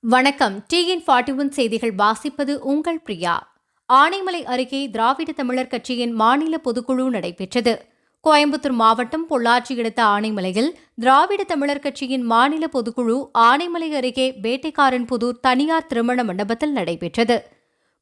வணக்கம். TN forty one செய்திகள் வாசிப்பது உங்கள் பிரியா. ஆனைமலை அருகே திராவிட தமிழர் கட்சியின் மாநில பொதுக்குழு நடைபெற்றது. கோயம்புத்தூர் மாவட்டம் பொள்ளாச்சி அடுத்த ஆனைமலையில் திராவிட தமிழர் கட்சியின் மாநில பொதுக்குழு ஆனைமலை அருகே வேட்டைக்காரன் புதூர் தனியார் திருமண மண்டபத்தில் நடைபெற்றது.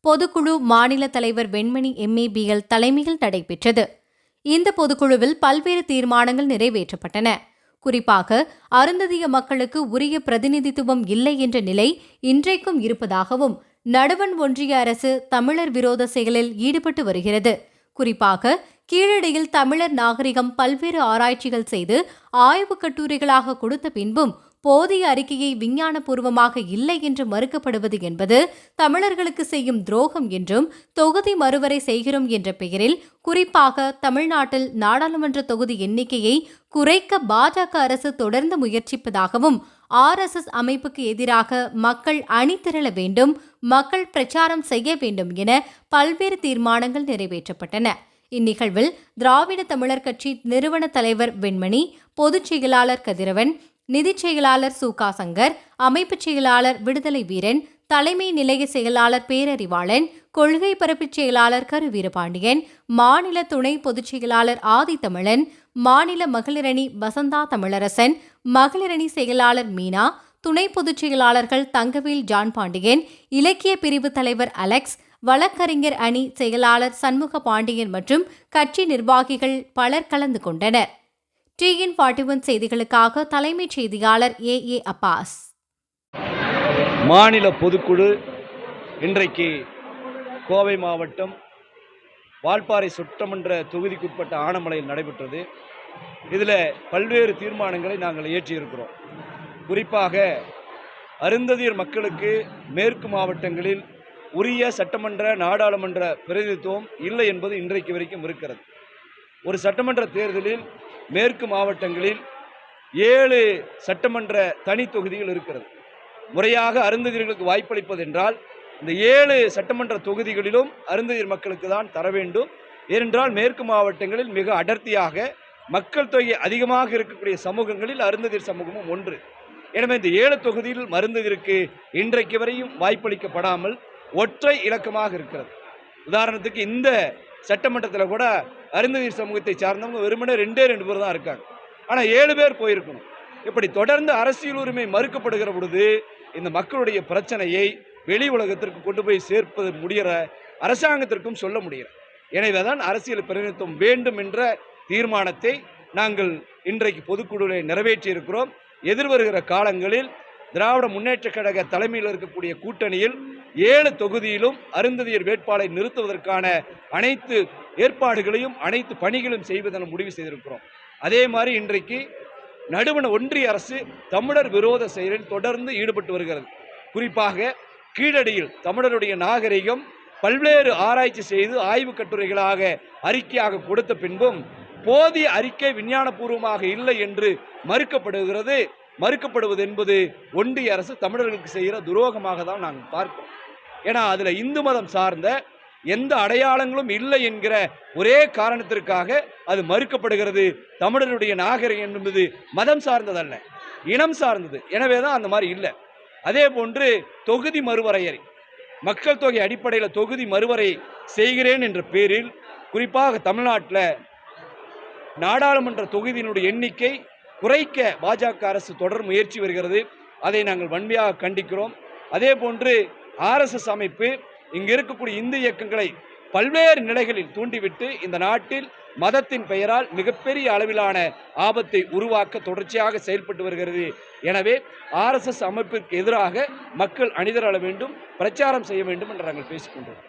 பொதுக்குழு மாநில தலைவர் வெண்மணி எம்ஏபிஎல் தலைமையில் நடைபெற்றது. இந்த பொதுக்குழுவில் பல்வேறு தீர்மானங்கள் நிறைவேற்றப்பட்டன. குறிப்பாக அருந்ததிய மக்களுக்கு உரிய பிரதிநிதித்துவம் இல்லை என்ற நிலை இன்றைக்கும் இருப்பதாகவும் நடுவண் ஒன்றிய அரசு தமிழர் விரோத செயலில் ஈடுபட்டு வருகிறது. குறிப்பாக கீழடியில் தமிழர் நாகரிகம் பல்வேறு ஆராய்ச்சிகள் செய்து ஆய்வுக் கட்டுரைகளாக கொடுத்த பின்பும் போதிய அறிக்கையை விஞ்ஞானபூர்வமாக இல்லை என்று மறுக்கப்படுவது என்பது தமிழர்களுக்கு செய்யும் துரோகம் என்றும் தொகுதி மறுவரை செய்கிறோம் என்ற பெயரில் குறிப்பாக தமிழ்நாட்டில் நாடாளுமன்ற தொகுதி எண்ணிக்கையை குறைக்க பாஜக அரசு தொடர்ந்து முயற்சிப்பதாகவும் ஆர்எஸ்எஸ் அமைப்புக்கு எதிராக மக்கள் அணிதிரள வேண்டும் மக்கள் பிரச்சாரம் செய்ய வேண்டும் என பல்வேறு தீர்மானங்கள் நிறைவேற்றப்பட்டன. இந்நிகழ்வில் திராவிட தமிழர் கட்சி நிறுவன தலைவர் வெண்மணி பொதுச் செயலாளர் கதிரவன் நிதிச் செயலாளர் சுகா சங்கர் அமைப்புச் செயலாளர் விடுதலை வீரன் தலைமை நிலைய செயலாளர் பேரறிவாளன் கொள்கை பரப்புச் செயலாளர் கரு வீரபாண்டியன் மாநில துணை பொதுச் செயலாளர் ஆதித்தமிழன் மாநில மகளிரணி வசந்தா தமிழரசன் மகளிரணி செயலாளர் மீனா துணை பொதுச் செயலாளர்கள் தங்கவேல் ஜான் பாண்டியன் இலக்கிய பிரிவு தலைவர் அலெக்ஸ் வழக்கறிஞர் அணி செயலாளர் சண்முக பாண்டியன் மற்றும் கட்சி நிர்வாகிகள் பலர் கலந்து கொண்டனர். டிஎன் ஃபார்ட்டி ஒன் செய்திகளுக்காக தலைமைச் செய்தியாளர் ஏ. ஏ. அப்பாஸ். மாநில பொதுக்குழு இன்றைக்கு கோவை மாவட்டம் வால்பாறை சுற்றமன்ற தொகுதிக்குட்பட்ட ஆனமலையில் நடைபெற்றது. இதில் பல்வேறு தீர்மானங்களை நாங்கள் இயற்றியிருக்கிறோம். குறிப்பாக அருந்ததியர் மக்களுக்கு மேற்கு மாவட்டங்களில் உரிய சட்டமன்ற நாடாளுமன்ற பிரதிநிதித்துவம் இல்லை என்பது இன்றைக்கு வரைக்கும் இருக்கிறது. ஒரு சட்டமன்ற தேர்தலில் மேற்கு மாவட்டங்களில் ஏழு சட்டமன்ற தனி தொகுதிகள் இருக்கிறது. முறையாக அருந்ததியர்களுக்கு வாய்ப்பளிப்பது என்றால் இந்த ஏழு சட்டமன்ற தொகுதிகளிலும் அருந்ததியர் மக்களுக்கு தான் தர வேண்டும். ஏனென்றால் மேற்கு மாவட்டங்களில் மிக அடர்த்தியாக மக்கள் தொகை அதிகமாக இருக்கக்கூடிய சமூகங்களில் அருந்ததியர் சமூகமும் ஒன்று. எனவே இந்த ஏழு தொகுதியில் மருந்ததிற்கு இன்றைக்கு வரையும் வாய்ப்பளிக்கப்படாமல் ஒற்றை இலக்கமாக இருக்கிறது. உதாரணத்துக்கு இந்த சட்டமன்றத்தில் கூட அருந்தவீர் சமூகத்தை சார்ந்தவங்க வெறுமனே ரெண்டே ரெண்டு பேர் தான் இருக்காங்க. ஆனால் ஏழு பேர் போயிருக்கணும். இப்படி தொடர்ந்து அரசியல் உரிமை மறுக்கப்படுகிற பொழுது இந்த மக்களுடைய பிரச்சனையை வெளி உலகத்திற்கு கொண்டு போய் சேர்ப்பது முடிகிற அரசாங்கத்திற்கும் சொல்ல முடிகிற எனவே தான் அரசியல் பிரதிநிதித்துவம் வேண்டும் என்ற தீர்மானத்தை நாங்கள் இன்றைக்கு பொதுக்குழுவில் நிறைவேற்றியிருக்கிறோம். எதிர்வருகிற காலங்களில் திராவிட முன்னேற்றக் கழக தலைமையில் இருக்கக்கூடிய கூட்டணியில் ஏழு தொகுதியிலும் அருந்ததியர் வேட்பாளரை நிறுத்துவதற்கான அனைத்து ஏற்பாடுகளையும் அனைத்து பணிகளும் செய்வதென முடிவு செய்திருக்கிறோம். அதே மாதிரி இன்றைக்கு நடுவண ஒன்றிய அரசு தமிழர் விரோத செயலில் தொடர்ந்து ஈடுபட்டு வருகிறது. குறிப்பாக கீழடியில் தமிழருடைய நாகரிகம் பல்வேறு ஆராய்ச்சி செய்து ஆய்வு கட்டுரைகளாக அறிக்கையாக கொடுத்த பின்பும் போதிய அறிக்கை விஞ்ஞானபூர்வமாக இல்லை என்று மறுக்கப்படுகிறது. மறுக்கப்படுவது என்பது ஒன்றிய அரசு தமிழர்களுக்கு செய்கிற துரோகமாக தான் நாங்கள் பார்க்கிறோம். ஏன்னா அதில் இந்து மதம் சார்ந்த எந்த அடையாளங்களும் இல்லை என்கிற ஒரே காரணத்திற்காக அது மறுக்கப்படுகிறது. தமிழருடைய நாகரிகம் என்பது மதம் சார்ந்ததல்ல இனம் சார்ந்தது. எனவே தான் அந்த மாதிரி இல்லை. அதே போன்று தொகுதி மறுவரையறை மக்கள் தொகை அடிப்படையில் தொகுதி மறுவரை செய்கிறேன் என்ற பேரில் குறிப்பாக தமிழ்நாட்டில் நாடாளுமன்ற தொகுதியினுடைய எண்ணிக்கை குறைக்க பாஜக அரசு தொடர் முயற்சி வருகிறது. அதை நாங்கள் வன்மையாக கண்டிக்கிறோம். அதே போன்று ஆர்எஸ்எஸ் அமைப்பு இங்கு இருக்கக்கூடிய இந்து இயக்கங்களை பல்வேறு நிலைகளில் தூண்டிவிட்டு இந்த நாட்டில் மதத்தின் பெயரால் மிகப்பெரிய அளவிலான ஆபத்தை உருவாக்க தொடர்ச்சியாக செயல்பட்டு வருகிறது. எனவே ஆர்எஸ்எஸ் அமைப்பிற்கு எதிராக மக்கள் அணிதரள வேண்டும் பிரச்சாரம் செய்ய வேண்டும் என்று நாங்கள் பேசிக்கொண்டோம்